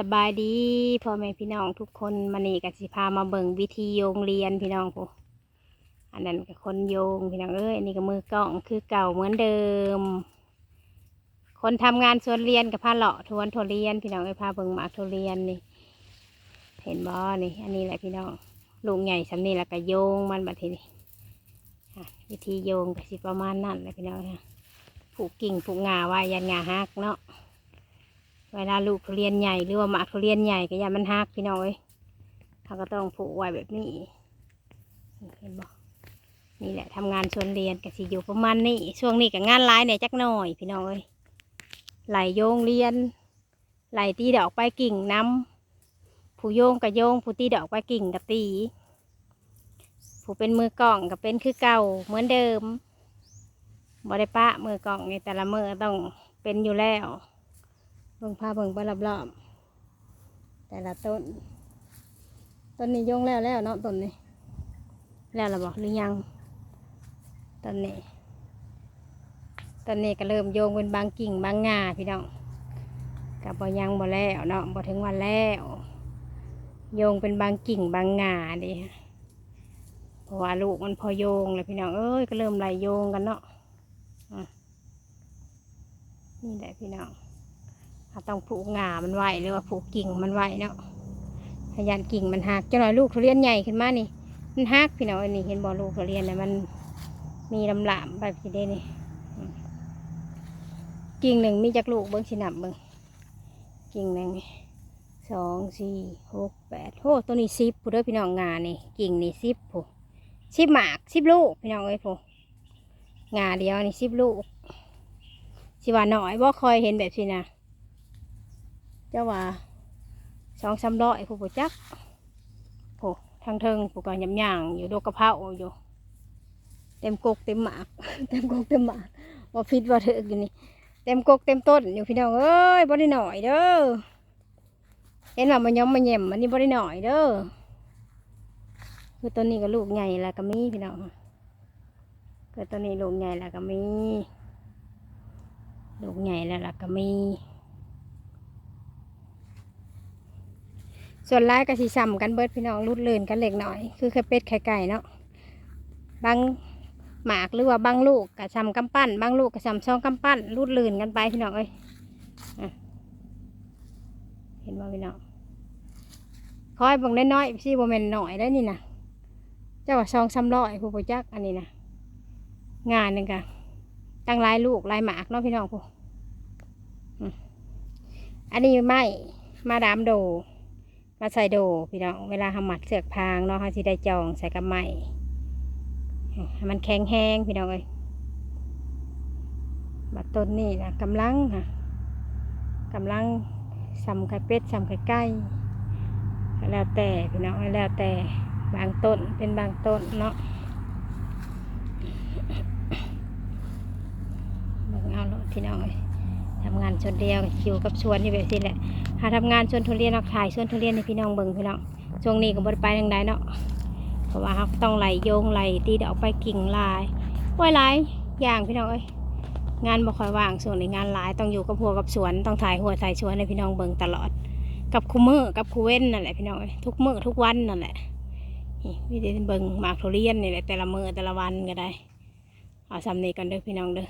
สบายดีพ่อแม่พี่น้องทุกคนมานี่กับสิพามาเบิ่งวิธีโยงเรียนพี่น้องผู้อันนั้นก็คนโยงพี่น้องเอ้ยอันนี้ก็มือกล้องคือเก่าเหมือนเดิม คนทำงานสวนเรียนกับพาเลาะทวนทุเรียน พี่น้องเอ้ยพาเบิ่งหมากทุเรียนนี่ เห็นบ่นี่ อันนี้แหละพี่น้องลูกใหญ่สำนี่แล้วก็โยงมันบัดทีนี้วิธีโยงก็สิประมาณนั้นแหละพี่น้องนะผูกกิ่งผูกงาไว้ยันงาหักเนาะ เวลาลูกทุเรียนใหญ่หรือว่าหมากทุเรียนใหญ่ก็อย่ามันหักพี่น้องเอ้ยเขาก็ต้องผูกไว้แบบนี้เห็นบอนี่แหละทำงานชวนเรียนก็สิอยู่ประมาณนี้ช่วงนี้ก็งานร้ายเนี่ยจักหน่อยพี่น้องเอ้ยไหลโยงเรียน ไหลตีดอกไปกิ่งน้ำผู้โยงกับโยงผู้ตีดอกไปกิ่งกับตี ผู้เป็นมือกล่องก็เป็นคือเก่าเหมือนเดิมบ่ได้ปะมือกล่องในแต่ละมือต้องเป็นอยู่แล้ว เบิ่งพาเบิ่งไปรอบๆแต่ละต้น ต้นนี้โยงแล้วแล้วเนาะต้นนี้ แล้วเราบอกหรือยังต้นนี้ต้นนี้ก็เริ่มโยงเป็นบางกิ่งบางงาพี่น้องกับบ่ยังบ่แล้วเนาะบ่ถึงวันแล้วโยงเป็นบางกิ่งบางงาดิเพราะว่าลูกมันพอโยงเลยพี่น้องเอ้ยก็เริ่มไหลโยงกันเนาะนี่แหละพี่น้อง ต้องผูกงามันไว้หรือว่าผูกกิ่งมันไว้เนาะพยานกิ่งมันหักจะหน่อยลูกทุเรียนใหญ่ขึ้นมานี่มันหักพี่น้องอันนี้เห็นบอลูกทุเรียนนะมันมีลำหลามแบบนี้เด้นี่กิ่งหนึ่งมีจักลูกเบิ้งสินับเบิ้งกิ่งหนึ่งสองสี่หกแปดโอ้ตัวนี้สิบผู้ด้อพี่น้องงานนี่กิ่งนี่สิบผู้สิบหมากสิบลูกพี่น้องเอ้ยผู้งาเดียวนี่สิบลูกสิว่าหน่อยบ่คอยเห็นแบบนี้นะ จ้าว่าสองสามร้อยผู้ผู้จักผู้ทางเทิงผู้ก็ยำย่างอยู่โดกกระเพราอยู่ เต็มกกเต็มหมากเต็มกกเต็มหมากว่าพิษว่าเถอะอยู่นี่เต็มกกเต็มต้นอยู่พี่น้องเอ้ยบ่ได้หน่อยเด้อเห็นว่ามันย้อมมันแย่มอันนี้บ่ได้หน่อยเด้อคือต้นนี้ก็ลูกใหญ่แล้วก็มีพี่น้องคือต้นนี้ลูกใหญ่แล้วก็มีลูกใหญ่แล้วล่ะก็มี ส่วนร้ายก็สิซ้ำกันเบิดพี่น้องรุดเลินกันเล็กหน้อย คือไข่เป็ดไข่ไก่เนาะบางหมากหรือว่าบางลูกก็ซ้ำกำปั้นบางลูกก็ซ้ำช่องกำปั้นรุดเลินกันไปพี่น้องเอ้ยเห็นว่าพี่น้องคอยบังน้อยๆสิบ่แมนหน่อยได้นี่นะเจ้าว่าช่องซ้ำร้อยผู้ปจักอันนี้นะงานหนึงก็ตั้งลายลูกลายหมากเนาะพี่น้องผู้อันนี้ไม่มาดามโด มาใส่โดพี่น้องเวลาทำหมัดเสือกพางเนาะเขาสิได้จองใส่กับไม้ให้มันแข็งแห้งพี่น้องเอ้ยบัดต้นนี่นะกำลังค่ะกำลังสำไข่เป็ดสำไข่ไก่แล้วแต่พี่น้องแล้วแต่บางต้นเป็นบางต้นเนาะเบิ่งเอาโลดพี่น้องเอ้ย ทำงานชนเดียวคิวกับชวนอยู่แบบนี้แหละหาทำงานชวนทุเรียนเอาขายชวนทุเรียนในพี่น้องเบิ่งพี่น้องช่วงนี้ก็บ่ได้ไปทางใดเนาะเพราะว่าเราต้องไหลโยงไหลตีดอกไปกิ่งลายไว้หลายอย่างพี่น้องเอ้ยงานบ่ค่อยว่างส่วนในงานหลายต้องอยู่กับหัวกับสวนต้องถ่ายหัวถ่ายสวนในพี่น้องเบิ่งตลอด กับคูมือกับคูเว้นนั่นแหละพี่น้องเอ้ยทุกมือทุกวันนั่นแหละนี่วิธีเบิ่งหมากทุเรียนนี่แหละแต่ละมือแต่ละวันก็ได้เอาซ้ำนี้กันเด้อพี่น้องเด้อ